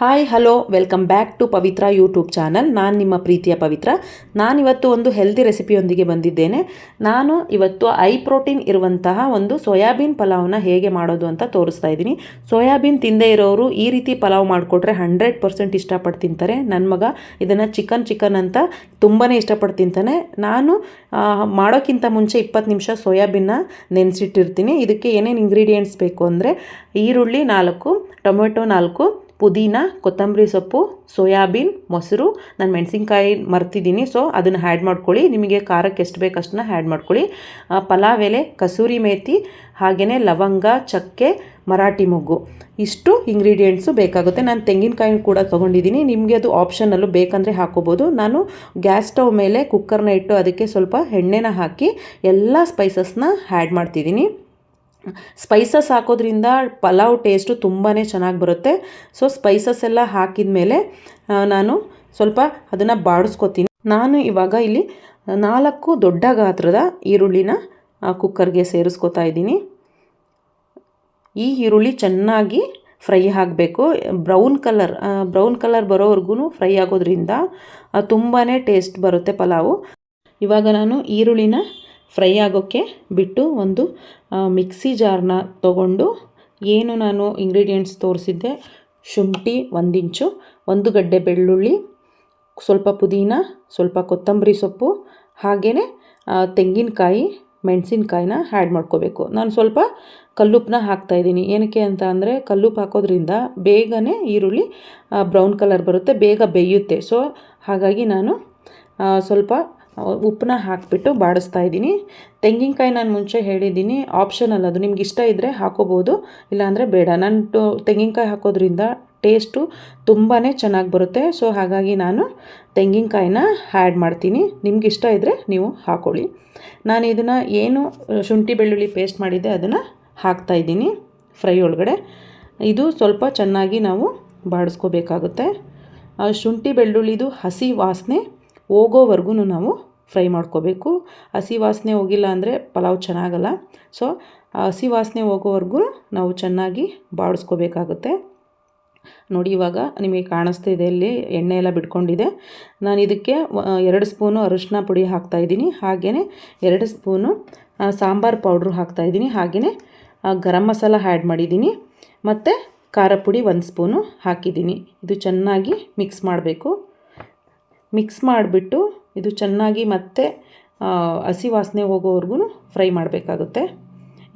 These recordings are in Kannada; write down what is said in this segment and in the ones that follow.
Hi hello welcome back to Pavitra YouTube channel ನಾನು ನಿಮ್ಮ ಪ್ರೀತಿಯ ಪವಿತ್ರ. ನಾನಿವತ್ತು ಒಂದು ಹೆಲ್ದಿ ರೆಸಿಪಿಯೊಂದಿಗೆ ಬಂದಿದ್ದೇನೆ. ನಾನು ಇವತ್ತು ಐ ಪ್ರೋಟೀನ್ ಇರುವಂತಹ ಒಂದು ಸೋಯಾಬೀನ್ ಪಲಾವ್ನ ಹೇಗೆ ಮಾಡೋದು ಅಂತ ತೋರಿಸ್ತಾ ಇದ್ದೀನಿ. ಸೋಯಾಬೀನ್ ತಿಂದೇ ಇರೋರು ಈ ರೀತಿ ಪಲಾವ್ ಮಾಡಿಕೊಟ್ರೆ ಹಂಡ್ರೆಡ್ ಪರ್ಸೆಂಟ್ ಇಷ್ಟಪಟ್ಟು ತಿಂತಾರೆ. ನನ್ನ ಮಗ ಇದನ್ನು ಚಿಕನ್ ಚಿಕನ್ ಅಂತ ತುಂಬಾ ಇಷ್ಟಪಟ್ಟು ತಿಂತಾನೆ. ನಾನು ಮಾಡೋಕ್ಕಿಂತ ಮುಂಚೆ ಇಪ್ಪತ್ತು ನಿಮಿಷ ಸೋಯಾಬೀನ್ನ ನೆನೆಸಿಟ್ಟಿರ್ತೀನಿ. ಇದಕ್ಕೆ ಏನೇನು ಇಂಗ್ರೀಡಿಯೆಂಟ್ಸ್ ಬೇಕು ಅಂದರೆ ಈರುಳ್ಳಿ ನಾಲ್ಕು, ಟೊಮೆಟೊ ನಾಲ್ಕು ಪುದೀನ, ಕೊತ್ತಂಬರಿ ಸೊಪ್ಪು, ಸೋಯಾಬೀನ್, ಮೊಸರು. ನಾನು ಮೆಣಸಿನ್ಕಾಯಿ ಮರ್ತಿದ್ದೀನಿ ಸೊ ಅದನ್ನು ಹ್ಯಾಡ್ ಮಾಡ್ಕೊಳ್ಳಿ. ನಿಮಗೆ ಖಾರಕ್ಕೆ ಎಷ್ಟು ಬೇಕು ಅಷ್ಟನ್ನ ಹ್ಯಾಡ್ ಮಾಡ್ಕೊಳ್ಳಿ. ಪಲಾವ್ ಎಲೆ, ಕಸೂರಿ ಮೇಥಿ ಹಾಗೆಯೇ ಲವಂಗ, ಚಕ್ಕೆ, ಮರಾಠಿ ಮೊಗ್ಗು. ಇಷ್ಟು ಇಂಗ್ರೀಡಿಯೆಂಟ್ಸು ಬೇಕಾಗುತ್ತೆ. ನಾನು ತೆಂಗಿನಕಾಯಿ ಕೂಡ ತೊಗೊಂಡಿದ್ದೀನಿ. ನಿಮಗೆ ಅದು ಆಪ್ಷನಲ್ಲೂ ಬೇಕಂದರೆ ಹಾಕೋಬೋದು. ನಾನು ಗ್ಯಾಸ್ ಸ್ಟವ್ ಮೇಲೆ ಕುಕ್ಕರ್ನ ಇಟ್ಟು ಅದಕ್ಕೆ ಸ್ವಲ್ಪ ಎಣ್ಣೆನ ಹಾಕಿ ಎಲ್ಲ ಸ್ಪೈಸಸ್ನ ಹ್ಯಾಡ್ ಮಾಡ್ತಿದ್ದೀನಿ. ಸ್ಪೈಸಸ್ ಹಾಕೋದ್ರಿಂದ ಪಲಾವ್ ಟೇಸ್ಟು ತುಂಬಾ ಚೆನ್ನಾಗಿ ಬರುತ್ತೆ. ಸೊ, ಸ್ಪೈಸಸ್ ಎಲ್ಲ ಹಾಕಿದ ಮೇಲೆ ನಾನು ಸ್ವಲ್ಪ ಅದನ್ನು ಬಾಡಿಸ್ಕೊತೀನಿ. ನಾನು ಇವಾಗ ಇಲ್ಲಿ ನಾಲ್ಕು ದೊಡ್ಡ ಗಾತ್ರದ ಈರುಳ್ಳಿನ ಕುಕ್ಕರ್ಗೆ ಸೇರಿಸ್ಕೊತಾ ಇದ್ದೀನಿ. ಈ ಈರುಳ್ಳಿ ಚೆನ್ನಾಗಿ ಫ್ರೈ ಆಗಬೇಕು. ಬ್ರೌನ್ ಕಲರ್ ಬ್ರೌನ್ ಕಲರ್ ಬರೋವರೆಗೂ ಫ್ರೈ ಆಗೋದ್ರಿಂದ ತುಂಬಾ ಟೇಸ್ಟ್ ಬರುತ್ತೆ ಪಲಾವು. ಇವಾಗ ನಾನು ಈರುಳ್ಳಿನ ಫ್ರೈ ಆಗೋಕ್ಕೆ ಬಿಟ್ಟು ಒಂದು ಮಿಕ್ಸಿ ಜಾರ್ನ ತಗೊಂಡು ಏನು ನಾನು ಇಂಗ್ರೀಡಿಯೆಂಟ್ಸ್ ತೋರಿಸಿದ್ದೆ, ಶುಂಠಿ ಒಂದು ಇಂಚು ಒಂದು ಗಡ್ಡೆ ಬೆಳ್ಳುಳ್ಳಿ, ಸ್ವಲ್ಪ ಪುದೀನ, ಸ್ವಲ್ಪ ಕೊತ್ತಂಬರಿ ಸೊಪ್ಪು, ಹಾಗೆಯೇ ತೆಂಗಿನಕಾಯಿ, ಮೆಣಸಿನ್ಕಾಯಿನ ಆ್ಯಡ್ ಮಾಡ್ಕೋಬೇಕು. ನಾನು ಸ್ವಲ್ಪ ಕಲ್ಲುಪ್ಪನ್ನ ಹಾಕ್ತಾಯಿದ್ದೀನಿ ಏನಕ್ಕೆ ಅಂತ ಅಂದರೆ ಕಲ್ಲುಪ್ಪು ಹಾಕೋದ್ರಿಂದ ಬೇಗನೆ ಈರುಳ್ಳಿ ಬ್ರೌನ್ ಕಲರ್ ಬರುತ್ತೆ, ಬೇಗ ಬೇಯುತ್ತೆ. ಸೊ ಹಾಗಾಗಿ ನಾನು ಸ್ವಲ್ಪ ಉಪ್ಪನ್ನ ಹಾಕಿಬಿಟ್ಟು ಬಾಡಿಸ್ತಾ ಇದ್ದೀನಿ. ತೆಂಗಿನಕಾಯಿ ನಾನು ಮುಂಚೆ ಹೇಳಿದ್ದೀನಿ. ಆಪ್ಷನಲ್ ಅದು ನಿಮ್ಗೆ ಇಷ್ಟ ಇದ್ದರೆ ಹಾಕೋಬೋದು. ಇಲ್ಲಾಂದರೆ ಬೇಡ. ನಾನು ತೆಂಗಿನಕಾಯಿ ಹಾಕೋದ್ರಿಂದ ಟೇಸ್ಟು ತುಂಬಾ ಚೆನ್ನಾಗಿ ಬರುತ್ತೆ. ಸೊ ಹಾಗಾಗಿ ನಾನು ತೆಂಗಿನಕಾಯಿನ ಆ್ಯಡ್ ಮಾಡ್ತೀನಿ. ನಿಮ್ಗೆ ಇಷ್ಟ ಇದ್ದರೆ ನೀವು ಹಾಕೊಳ್ಳಿ. ನಾನು ಇದನ್ನು ಏನು ಶುಂಠಿ ಬೆಳ್ಳುಳ್ಳಿ ಪೇಸ್ಟ್ ಮಾಡಿದ್ದೆ ಅದನ್ನು ಹಾಕ್ತಾಯಿದ್ದೀನಿ ಫ್ರೈ ಒಳಗಡೆ. ಇದು ಸ್ವಲ್ಪ ಚೆನ್ನಾಗಿ ನಾವು ಬಾಡಿಸ್ಕೋಬೇಕಾಗುತ್ತೆ. ಶುಂಠಿ ಬೆಳ್ಳುಳ್ಳಿದು ಹಸಿ ವಾಸನೆ ಹೋಗೋವರೆಗೂ ನಾವು ಫ್ರೈ ಮಾಡ್ಕೋಬೇಕು. ಹಸಿ ವಾಸನೆ ಹೋಗಿಲ್ಲ ಅಂದರೆ ಪಲಾವ್ ಚೆನ್ನಾಗಲ್ಲ. ಸೊ ಹಸಿ ವಾಸನೆ ಹೋಗೋವರೆಗೂ ನಾವು ಚೆನ್ನಾಗಿ ಬಾಡಿಸ್ಕೋಬೇಕಾಗುತ್ತೆ. ನೋಡಿ ಇವಾಗ ನಿಮಗೆ ಕಾಣಿಸ್ತಾ ಇದೆ ಇಲ್ಲಿ ಎಣ್ಣೆ ಎಲ್ಲ ಬಿಟ್ಕೊಂಡಿದೆ. ನಾನು ಇದಕ್ಕೆ ಎರಡು ಸ್ಪೂನು ಅರಿಶಿನ ಪುಡಿ ಹಾಕ್ತಾಯಿದ್ದೀನಿ ಹಾಗೆಯೇ ಎರಡು ಸ್ಪೂನು ಸಾಂಬಾರು ಪೌಡ್ರು ಹಾಕ್ತಾಯಿದ್ದೀನಿ ಹಾಗೆಯೇ ಗರಂ ಮಸಾಲ ಆ್ಯಡ್ ಮಾಡಿದ್ದೀನಿ. ಮತ್ತು ಖಾರ ಪುಡಿ ಒಂದು ಸ್ಪೂನು ಹಾಕಿದ್ದೀನಿ. ಇದು ಚೆನ್ನಾಗಿ ಮಿಕ್ಸ್ ಮಾಡಬೇಕು. ಮಿಕ್ಸ್ ಮಾಡಿಬಿಟ್ಟು ಇದು ಚೆನ್ನಾಗಿ ಮತ್ತೆ ಹಸಿ ವಾಸನೆ ಹೋಗೋವರೆಗೂ ಫ್ರೈ ಮಾಡಬೇಕಾಗುತ್ತೆ.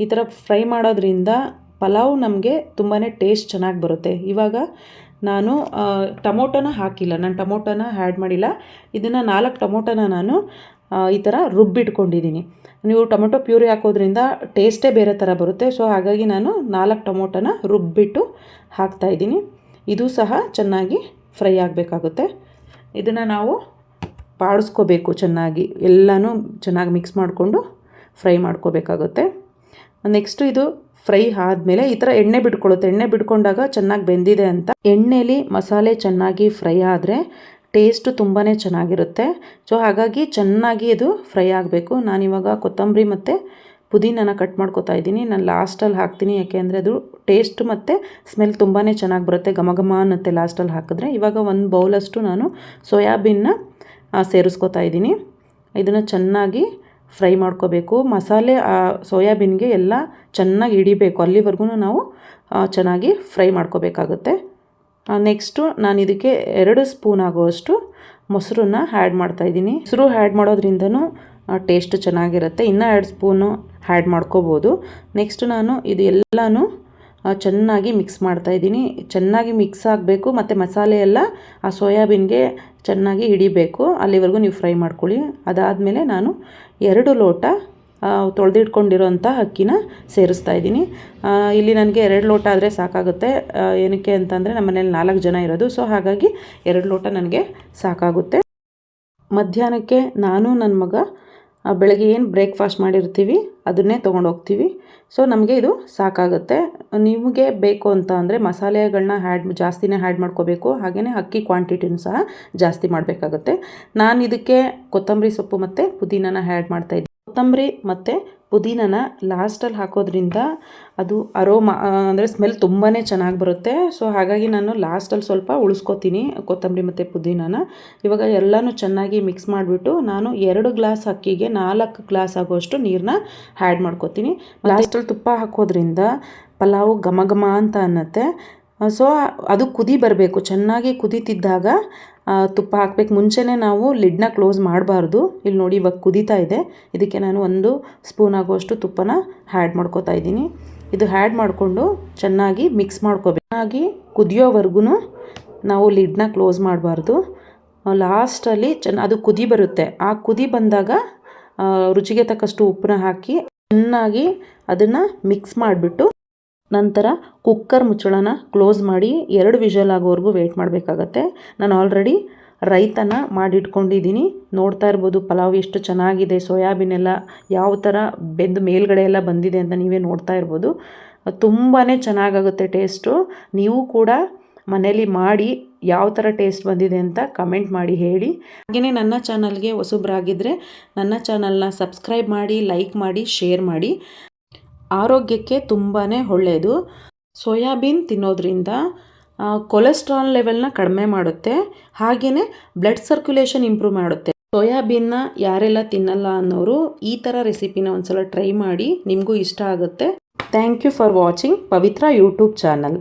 ಈ ಥರ ಫ್ರೈ ಮಾಡೋದ್ರಿಂದ ಪಲಾವ್ ನಮಗೆ ತುಂಬಾ ಟೇಸ್ಟ್ ಚೆನ್ನಾಗಿ ಬರುತ್ತೆ. ಇವಾಗ ನಾನು ಟೊಮೊಟೊನ ಹಾಕಿಲ್ಲ. ನಾನು ಟೊಮೊಟೊನ ಆ್ಯಡ್ ಮಾಡಿಲ್ಲ. ಇದನ್ನು ನಾಲ್ಕು ಟೊಮೊಟೊನ ನಾನು ಈ ಥರ ರುಬ್ಬಿಟ್ಕೊಂಡಿದ್ದೀನಿ ನೀವು ಟೊಮೊಟೊ ಪ್ಯೂರಿ ಹಾಕೋದ್ರಿಂದ ಟೇಸ್ಟೇ ಬೇರೆ ಥರ ಬರುತ್ತೆ. ಸೊ, ಹಾಗಾಗಿ ನಾನು ನಾಲ್ಕು ಟೊಮೊಟೊನ ರುಬ್ಬಿಟ್ಟು ಹಾಕ್ತಾಯಿದ್ದೀನಿ ಇದು ಸಹ ಚೆನ್ನಾಗಿ ಫ್ರೈ ಆಗಬೇಕಾಗುತ್ತೆ. ಇದನ್ನು ನಾವು ಬಾಡಿಸ್ಕೋಬೇಕು ಚೆನ್ನಾಗಿ. ಎಲ್ಲನೂ ಚೆನ್ನಾಗಿ ಮಿಕ್ಸ್ ಮಾಡಿಕೊಂಡು ಫ್ರೈ ಮಾಡ್ಕೋಬೇಕಾಗುತ್ತೆ. ನೆಕ್ಸ್ಟು ಇದು ಫ್ರೈ ಆದಮೇಲೆ ಈ ಥರ ಎಣ್ಣೆ ಬಿಟ್ಕೊಳ್ಳುತ್ತೆ. ಎಣ್ಣೆ ಬಿಟ್ಕೊಂಡಾಗ ಚೆನ್ನಾಗಿ ಬೆಂದಿದೆ ಅಂತ. ಎಣ್ಣೆಲಿ ಮಸಾಲೆ ಚೆನ್ನಾಗಿ ಫ್ರೈ ಆದರೆ ಟೇಸ್ಟು ತುಂಬಾ ಚೆನ್ನಾಗಿರುತ್ತೆ. ಸೊ ಹಾಗಾಗಿ ಚೆನ್ನಾಗಿ ಇದು ಫ್ರೈ ಆಗಬೇಕು. ನಾನಿವಾಗ ಕೊತ್ತಂಬರಿ ಮತ್ತು ಪುದೀನನ ಕಟ್ ಮಾಡ್ಕೋತಾ ಇದ್ದೀನಿ. ನಾನು ಲಾಸ್ಟಲ್ಲಿ ಹಾಕ್ತೀನಿ. ಯಾಕೆಂದರೆ ಅದು ಟೇಸ್ಟ್ ಮತ್ತು ಸ್ಮೆಲ್ ತುಂಬಾ ಚೆನ್ನಾಗಿ ಬರುತ್ತೆ. ಘಮ ಘಮ ಅನ್ನತ್ತೆ ಲಾಸ್ಟಲ್ಲಿ ಹಾಕಿದ್ರೆ. ಇವಾಗ ಒಂದು ಬೌಲಷ್ಟು ನಾನು ಸೋಯಾಬೀನ್ನ ಸೇರಿಸ್ಕೋತಾ ಇದ್ದೀನಿ. ಇದನ್ನು ಚೆನ್ನಾಗಿ ಫ್ರೈ ಮಾಡ್ಕೋಬೇಕು. ಮಸಾಲೆ ಸೋಯಾಬೀನ್ಗೆ ಎಲ್ಲ ಚೆನ್ನಾಗಿ ಹಿಡಿಬೇಕು. ಅಲ್ಲಿವರೆಗೂ ನಾವು ಚೆನ್ನಾಗಿ ಫ್ರೈ ಮಾಡ್ಕೋಬೇಕಾಗುತ್ತೆ. ನೆಕ್ಸ್ಟು ನಾನು ಇದಕ್ಕೆ ಎರಡು ಸ್ಪೂನ್ ಆಗುವಷ್ಟು ಮೊಸರನ್ನ ಆ್ಯಡ್ ಮಾಡ್ತಾಯಿದ್ದೀನಿ ಮೊಸರು ಆ್ಯಡ್ ಮಾಡೋದ್ರಿಂದನೂ ಟೇಸ್ಟ್ ಚೆನ್ನಾಗಿರುತ್ತೆ. ಇನ್ನೂ ಎರಡು ಸ್ಪೂನು ಆ್ಯಡ್ ಮಾಡ್ಕೋಬೋದು. ನೆಕ್ಸ್ಟ್ ನಾನು ಇದು ಎಲ್ಲನೂ ಚೆನ್ನಾಗಿ ಮಿಕ್ಸ್ ಮಾಡ್ತಾ ಇದ್ದೀನಿ. ಚೆನ್ನಾಗಿ ಮಿಕ್ಸ್ ಆಗಬೇಕು, ಮತ್ತು ಮಸಾಲೆ ಎಲ್ಲ ಆ ಸೋಯಾಬೀನ್ಗೆ ಚೆನ್ನಾಗಿ ಹಿಡಿಬೇಕು. ಅಲ್ಲಿವರೆಗೂ ನೀವು ಫ್ರೈ ಮಾಡ್ಕೊಳ್ಳಿ. ಅದಾದಮೇಲೆ ನಾನು ಎರಡು ಲೋಟ ತೊಳೆದಿಟ್ಕೊಂಡಿರೋಂಥ ಅಕ್ಕಿನ ಸೇರಿಸ್ತಾ ಇದ್ದೀನಿ. ಇಲ್ಲಿ ನನಗೆ ಎರಡು ಲೋಟ ಆದರೆ ಸಾಕಾಗುತ್ತೆ. ಏನಕ್ಕೆ ಅಂತಂದರೆ ನಮ್ಮ ಮನೇಲಿ ನಾಲ್ಕು ಜನ ಇರೋದು, ಸೊ ಹಾಗಾಗಿ ಎರಡು ಲೋಟ ನನಗೆ ಸಾಕಾಗುತ್ತೆ. ಮಧ್ಯಾಹ್ನಕ್ಕೆ ನಾನು ನನ್ನ ಮಗ ಬೆಳಗ್ಗೆ ಏನು ಬ್ರೇಕ್ಫಾಸ್ಟ್ ಮಾಡಿರ್ತೀವಿ, ಅದನ್ನೇ ತೊಗೊಂಡು ಹೋಗ್ತೀವಿ ಸೊ ನಮಗೆ ಇದು ಸಾಕಾಗುತ್ತೆ. ನಿಮಗೆ ಬೇಕು ಅಂತ ಅಂದರೆ ಮಸಾಲೆಗಳನ್ನ ಹ್ಯಾಡ್ ಜಾಸ್ತಿನೇ ಹ್ಯಾಡ್ ಮಾಡ್ಕೋಬೇಕು. ಹಾಗೆಯೇ ಅಕ್ಕಿ ಕ್ವಾಂಟಿಟಿನೂ ಸಹ ಜಾಸ್ತಿ ಮಾಡಬೇಕಾಗುತ್ತೆ. ನಾನು ಇದಕ್ಕೆ ಕೊತ್ತಂಬರಿ ಸೊಪ್ಪು ಮತ್ತು ಪುದೀನನ ಹ್ಯಾಡ್ ಮಾಡ್ತಾಯಿದ್ದೀನಿ ಕೊತ್ತಂಬರಿ ಮತ್ತು ಪುದೀನನ ಲಾಸ್ಟಲ್ಲಿ ಹಾಕೋದ್ರಿಂದ ಅದು ಅರೋಮಾ ಅಂದರೆ ಸ್ಮೆಲ್ ತುಂಬಾ ಚೆನ್ನಾಗಿ ಬರುತ್ತೆ. ಸೊ ಹಾಗಾಗಿ ನಾನು ಲಾಸ್ಟಲ್ಲಿ ಸ್ವಲ್ಪ ಉಳಿಸ್ಕೊತೀನಿ ಕೊತ್ತಂಬರಿ ಮತ್ತು ಪುದೀನನ. ಇವಾಗ ಎಲ್ಲನೂ ಚೆನ್ನಾಗಿ ಮಿಕ್ಸ್ ಮಾಡಿಬಿಟ್ಟು ನಾನು ಎರಡು ಗ್ಲಾಸ್ ಅಕ್ಕಿಗೆ ನಾಲ್ಕು ಗ್ಲಾಸ್ ಆಗೋಷ್ಟು ನೀರನ್ನ ಆ್ಯಡ್ ಮಾಡ್ಕೊತೀನಿ. ಲಾಸ್ಟಲ್ಲಿ ತುಪ್ಪ ಹಾಕೋದ್ರಿಂದ ಪಲಾವು ಘಮ ಘಮ ಅಂತ ಅನ್ನತ್ತೆ. ಸೊ ಅದು ಕುದಿ ಬರಬೇಕು. ಚೆನ್ನಾಗಿ ಕುದೀತಿದ್ದಾಗ ತುಪ್ಪ ಹಾಕ್ಬೇಕು. ಮುಂಚೆನೇ ನಾವು ಲಿಡ್ನ ಕ್ಲೋಸ್ ಮಾಡಬಾರ್ದು. ಇಲ್ಲಿ ನೋಡಿ ಇವಾಗ ಕುದೀತಾ ಇದೆ. ಇದಕ್ಕೆ ನಾನು ಒಂದು ಸ್ಪೂನ್ ಆಗುವಷ್ಟು ತುಪ್ಪನ ಹ್ಯಾಡ್ ಮಾಡ್ಕೋತಾ ಇದ್ದೀನಿ. ಇದು ಹ್ಯಾಡ್ ಮಾಡಿಕೊಂಡು ಚೆನ್ನಾಗಿ ಮಿಕ್ಸ್ ಮಾಡ್ಕೋಬೇಕು. ಚೆನ್ನಾಗಿ ಕುದಿಯೋವರೆಗೂ ನಾವು ಲಿಡ್ನ ಕ್ಲೋಸ್ ಮಾಡಬಾರ್ದು. ಲಾಸ್ಟಲ್ಲಿ ಚೆನ್ನ ಅದು ಕುದಿ ಬರುತ್ತೆ. ಆ ಕುದಿ ಬಂದಾಗ ರುಚಿಗೆ ತಕ್ಕಷ್ಟು ಉಪ್ಪನ್ನ ಹಾಕಿ ಚೆನ್ನಾಗಿ ಅದನ್ನು ಮಿಕ್ಸ್ ಮಾಡಿಬಿಟ್ಟು ನಂತರ ಕುಕ್ಕರ್ ಮುಚ್ಚಳನ ಕ್ಲೋಸ್ ಮಾಡಿ ಎರಡು ವಿಷಲ್ ಆಗೋವರೆಗೂ ವೇಟ್ ಮಾಡಬೇಕಾಗತ್ತೆ. ನಾನು ಆಲ್ರೆಡಿ ರೈತನ ಮಾಡಿಟ್ಕೊಂಡಿದ್ದೀನಿ. ನೋಡ್ತಾ ಇರ್ಬೋದು ಪಲಾವ್ ಎಷ್ಟು ಚೆನ್ನಾಗಿದೆ ಸೋಯಾಬೀನ್ ಎಲ್ಲ ಯಾವ ಥರ ಬೆಂದು ಮೇಲ್ಗಡೆ ಎಲ್ಲ ಬಂದಿದೆ ಅಂತ ನೀವೇ ನೋಡ್ತಾ ಇರ್ಬೋದು. ತುಂಬಾ ಚೆನ್ನಾಗಾಗುತ್ತೆ ಟೇಸ್ಟು. ನೀವು ಕೂಡ ಮನೇಲಿ ಮಾಡಿ ಯಾವ ಥರ ಟೇಸ್ಟ್ ಬಂದಿದೆ ಅಂತ ಕಮೆಂಟ್ ಮಾಡಿ ಹೇಳಿ. ಹಾಗೆಯೇ ನನ್ನ ಚಾನಲ್ಗೆ ಹೊಸಬ್ರಾಗಿದ್ದರೆ ನನ್ನ ಚಾನಲ್ನ ಸಬ್ಸ್ಕ್ರೈಬ್ ಮಾಡಿ, ಲೈಕ್ ಮಾಡಿ, ಶೇರ್ ಮಾಡಿ. ಆರೋಗ್ಯಕ್ಕೆ ತುಂಬಾ ಒಳ್ಳೆಯದು ಸೋಯಾಬೀನ್ ತಿನ್ನೋದ್ರಿಂದ ಕೊಲೆಸ್ಟ್ರಾಲ್ ಲೆವೆಲ್ನ ಕಡಿಮೆ ಮಾಡುತ್ತೆ. ಹಾಗೆಯೇ ಬ್ಲಡ್ ಸರ್ಕ್ಯುಲೇಷನ್ ಇಂಪ್ರೂವ್ ಮಾಡುತ್ತೆ. ಸೋಯಾಬೀನ್ನ ಯಾರೆಲ್ಲ ತಿನ್ನಲ್ಲ ಅನ್ನೋರು ಈ ಥರ ರೆಸಿಪಿನ ಒಂದ್ಸಲ ಟ್ರೈ ಮಾಡಿ ನಿಮಗೂ ಇಷ್ಟ ಆಗುತ್ತೆ. Thank you for watching Pavitra YouTube channel